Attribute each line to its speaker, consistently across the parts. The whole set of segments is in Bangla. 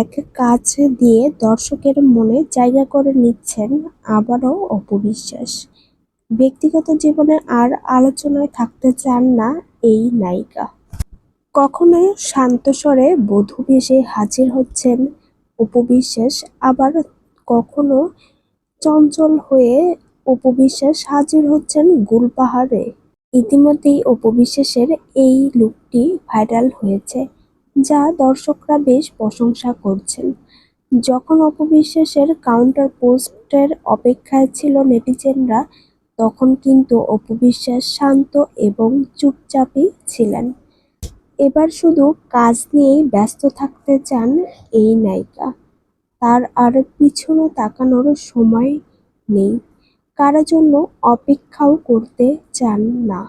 Speaker 1: এক কাজ দিয়ে দর্শকের মনে জায়গা করে নিচ্ছেন আবারও অপবিশ্বাস। ব্যক্তিগত জীবনে আর আলোচনায় থাকতে চান না এই নায়িকা। কখনো শান্ত স্বরে বধূ বেশে হাজির হচ্ছেন অপবিশ্বাস, আবার কখনো চঞ্চল হয়ে অপবিশ্বাস হাজির হচ্ছেন গুলপাহাড়ে। ইতিমধ্যেই অপবিশ্বাসের এই লুকটি ভাইরাল হয়েছে। যা দর্শকরা বেশ প্রশংসা করছেন। যখন অপবিশ্বাসের কাউন্টার পোস্টের অপেক্ষায় ছিল নেটিজেনরা, তখন কিন্তু অপবিশ্বাস শান্ত এবং চুপচাপই ছিলেন। এবার শুধু কাজ নিয়েই ব্যস্ত থাকতে চান এই নায়িকা। তার আর পিছনে তাকানোর সময় নেই। কারও জন্য অপেক্ষাও করতে চান না।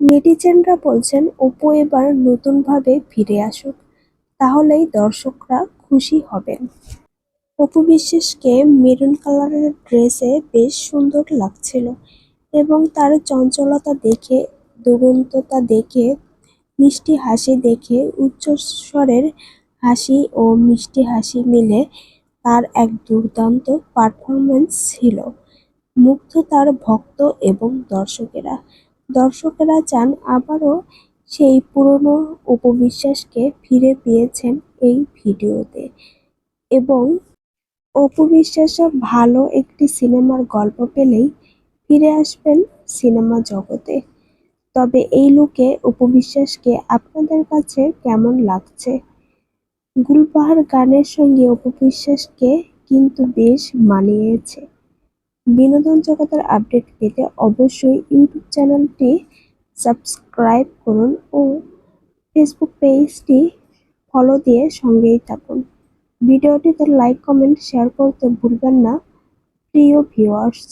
Speaker 1: নেটিজেনরা বলছেন, অপু এবার নতুনভাবে ফিরে আসুক। তাহলেই দর্শকরা খুশি হবেন। অপু বিশ্বাসকে মেরুন কালারের ড্রেসে বেশ সুন্দর লাগছিল এবং তার চঞ্চলতা দেখে, দুরন্ততা দেখে, মিষ্টি হাসি দেখে উচ্চস্বরের হাসি ও মিষ্টি হাসি মিলে তার এক দুর্দান্ত পারফরমেন্স ছিল। মুগ্ধ তার ভক্ত এবং দর্শকেরা। দর্শকেরা চান আবারও সেই পুরনো উপবিশ্বাসকে ফিরে পেয়েছেন এই ভিডিওতে। এবং অপবিশ্বাস ভালো একটি সিনেমার গল্প পেলেই ফিরে আসবেন সিনেমা জগতে। তবে এই লুকে উপবিশ্বাসকে আপনাদের কাছে কেমন লাগছে? গুলবাহার গানের সঙ্গে উপবিশ্বাসকে কিন্তু বেশ মানিয়েছে। বিনোদন জগতের আপডেট পেতে অবশ্যই ইউটিউব চ্যানেলটি সাবস্ক্রাইব করুন ও ফেসবুক পেজটি ফলো দিয়ে সঙ্গেই থাকুন। ভিডিওটিতে লাইক কমেন্ট শেয়ার করতে ভুলবেন না। প্রিয় ভিউয়ার্স